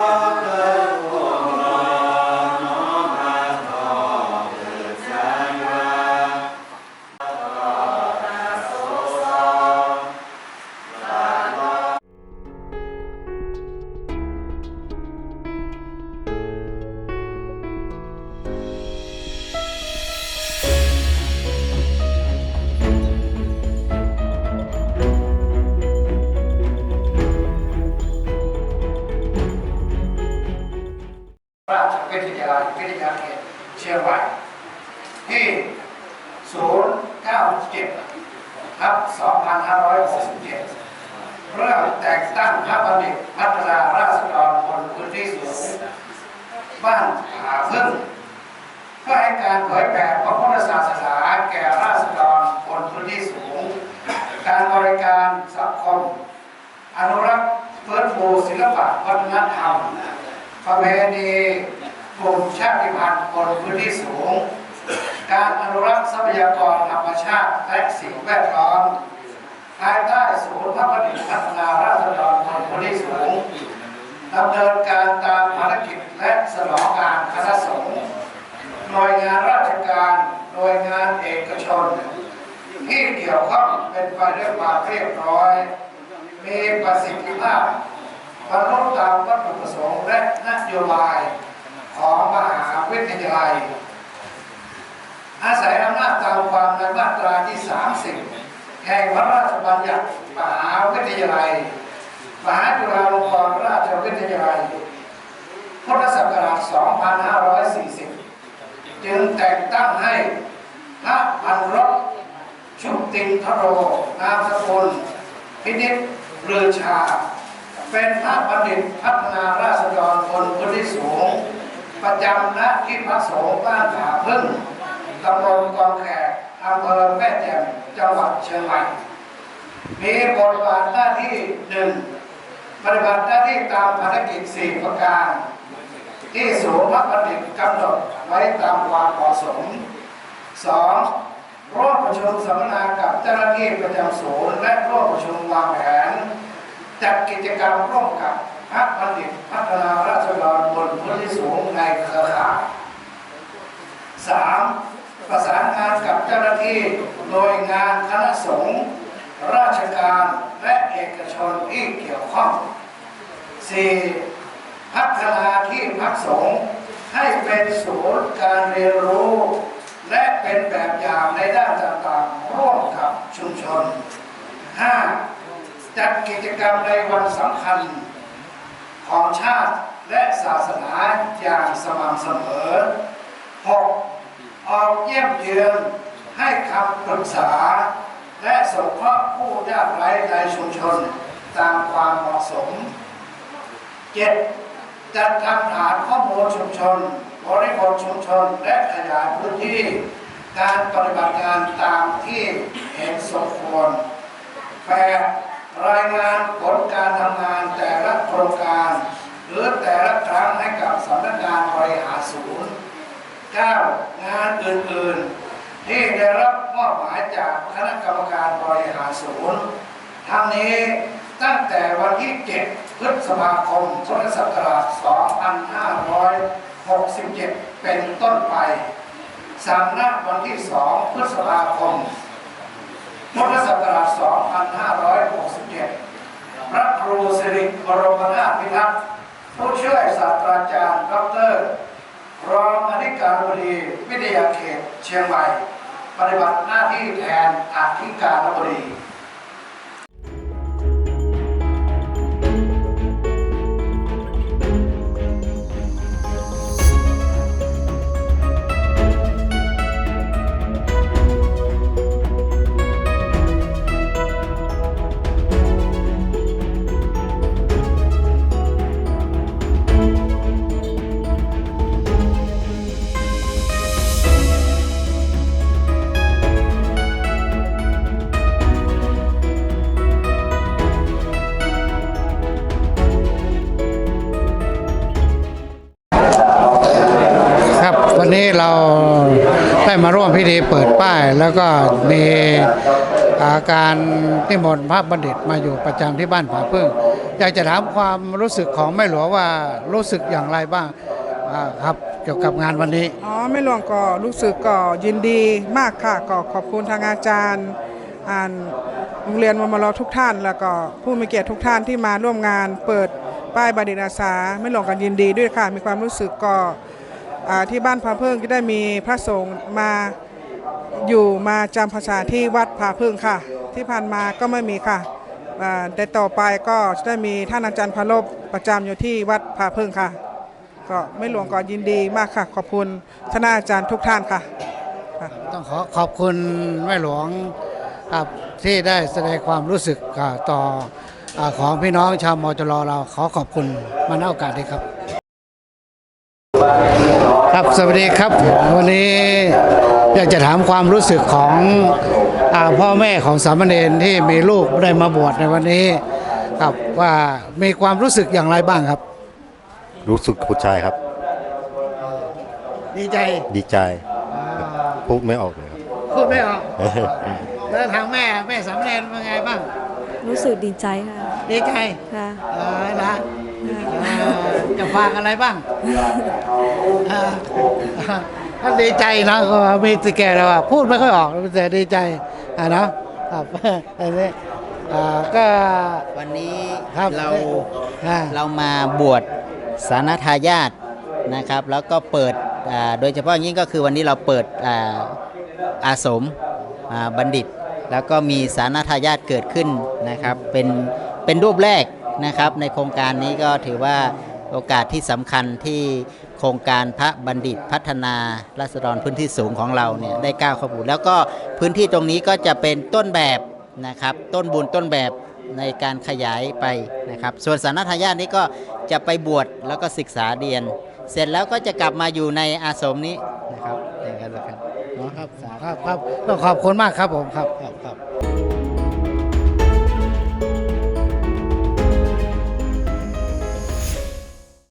Uh... วิทยาลัยวิทยาเขตเชียงใหม่ที่097ทับ2567เรื่องแต่งตั้งพระบัณฑิตพัฒนาราษฎรบนพื้นที่สูงบ้านผาพึ่งเพื่อให้การเผยแผ่พระพุทธศาสนาแก่ราษฎรบนพื้นที่สูง การบริการสังคม อนุรักษ์ฟื้นฟูศิลปะวัฒนธรรมประเพณี กลุ่มชาติพันธุ์บนพื้นที่สูง การอนุรักษ์ทรัพยากรธรรมชาติและสิ่งแวดล้อมภายใต้ศูนย์พระประดิษฐ์พัฒนาราษฎรบนพื้นที่สูงดำเนินการตามภารกิจและสนองงานคณะสงฆ์หน่วยงานราชการหน่วยงานเอกชน ที่เกี่ยวข้องเป็นไปด้วยความเรียบร้อย มีประสิทธิภาพบรรลุตามวัตถุประสงค์และนโยบาย ของมหาวิทยาลัย อาศัยอำนาจตามความในมาตราที่ 30 แห่งพระราชบัญญัติมหาวิทยาลัย มหาจุฬาลงกรณราชวิทยาลัย พุทธศักราช 2540 จึงแต่งตั้งให้พระพันรบชุตินทโร นามสกุลพินิจเรือชา เป็นพระบัณฑิตพัฒนาราษฎรบนพื้นที่สูง ประจำณที่พักสงฆ์บ้านผาพึ่งตำบลกองแขกอำเภอแม่แจ่มจังหวัดเชียงใหม่ มีบทบาทหน้าที่หนึ่งปฏิบัติหน้าที่ตามภารกิจสี่ประการ ที่ศูนย์พระบัณฑิตกำหนดไว้ตามความเหมาะสมสองร่วมประชุมสัมมนากับเจ้าหน้าที่ประจำศูนย์และร่วมประชุมวางแผน จัดกิจกรรมร่วมกับพระบัณฑิตพัฒนาราษฎรบนพื้นที่สูงในเครือข่าย สามประสานงานกับเจ้าหน้าที่หน่วยงานคณะสงฆ์ราช การและเอกชนที่เกี่ยวข้องสี่พัฒนาที่พักสงฆ์ให้เป็นศูนย์การเรียนรู้ และเป็นแบบอย่างในด้านต่างๆร่วมกับชุมชนห้าจัดกิจกรรมในวันสำคัญของชาติและศาสนาอย่างสม่ำเสมอ 6. ออกเยี่ยมเยือนให้คำปรึกษา และสงเคราะห์ผู้ยากไร้ในชุมชนตามความเหมาะสม 7. จัดทำฐานข้อมูลชุมชน บริบทชุมชน และขยายพื้นที่ การปฏิบัติงานตามที่เห็นสมควร 8. รายงานผลการทำงานแต่ละโครงการ หรือแต่ละครั้งให้กับสำนักงานบริหารศูนย์ 9. งานอื่นๆ ที่ได้รับมอบหมายจากคณะกรรมการบริหารศูนย์ทั้งนี้ตั้งแต่วันที่ 7 พฤษภาคมพุทธศักราช 2567 เป็นต้นไปสำนักวันที่ 2 พฤษภาคมพุทธศักราช 2567 พระครูสิริบรมนาถพิทักษ์ผู้ช่วยศาสตราจารย์ดรรองอธิการบดีวิทยาเขตเชียงใหม่ ปฏิบัติหน้าที่แทนอธิการบดี นนี้เราได้มาร่วมพิธีเปิดป้าย แล้วก็มีอาการนิมนต์พระบัณฑิตมาอยู่ประจำที่บ้านผาพึ่ง อยากจะถามความรู้สึกของแม่หลวงว่ารู้สึกอย่างไรบ้างอ่าครับเกี่ยวกับงานวันนี้ อ๋อไม่หลวงก็รู้สึกก็ยินดีมากค่ะก็ขอบคุณทางอาจารย์อ่านโรงเรียนวมรทุกท่าน แล้วก็ผู้มีเกียรติทุกท่านที่มาร่วมงาน เปิดป้ายบัณฑิตอาสาไม่หลวงกันยินดีด้วยค่ะ มีความรู้สึกก็ ที่บ้านพาเพิ่งก็ได้มีพระสงฆ์มาอยู่มาจำพรรษาที่วัดผาพึ่งค่ะ ที่ผ่านมาก็ไม่มีค่ะแต่ต่อไปก็จะได้มีท่านอาจารย์พะลบประจำอยู่ที่วัดผาพึ่งค่ะ ก็ไม่หลวงก็ยินดีมากค่ะ ขอบคุณคณะอาจารย์ทุกท่านค่ะ ต้องขอขอบคุณแม่หลวงครับที่ได้แสดงความรู้สึกต่ออของพี่น้องชาวมอจรเราขอขอบคุณมาณโอกาสนี้ครับ ครับสวัสดีครับวันนี้อยากจะถามความรู้สึกของอาพ่อแม่ของสามเณรที่มีลูกได้มาบวชในวันนี้ ครับว่ามีความรู้สึกอย่างไรบ้างครับ รู้สึกผู้ชายครับ ดีใจดีใจพูดไม่ออกเลยครับพูดไม่ออกแล้วทางแม่แม่สามเณรเป็นไงบ้าง รู้สึกดีใจค่ะดีใจค่ะเออนะเออ จะฝากอะไรบ้างเออถ้าดีใจนะก็มีสิแกแล้วว่าพูดไม่ค่อยออกแต่ดีใจอะเนาะครับอันนี้อ่าก็ วันนี้ครับเราอ่า เรามาบวชสารทายาทนะครับ แล้วก็เปิดอ่าโดยเฉพาะอย่างยิ่งก็คือวันนี้เราเปิดอ่าอาสมอ่าบัณฑิต แล้วก็มีสารทายาทเกิดขึ้นนะครับเป็นเป็นรูปแรก นะครับในโครงการนี้ก็ถือว่าโอกาสที่สำคัญที่โครงการพระบัณฑิตพัฒนาราษฎรพื้นที่สูงของเราเนี่ยได้ก้าวเข้าสู่แล้วก็พื้นที่ตรงนี้ก็จะเป็นต้นแบบนะครับต้นบุญต้นแบบในการขยายไปนะครับ ส่วนสารทายาทนี้ก็จะไปบวชแล้วก็ศึกษาเรียน เสร็จแล้วก็จะกลับมาอยู่ในอาสมนี้นะครับอย่างนั้นแหละครับเนาะครับครับครับก็ขอบคุณมากครับผมครับครับครับ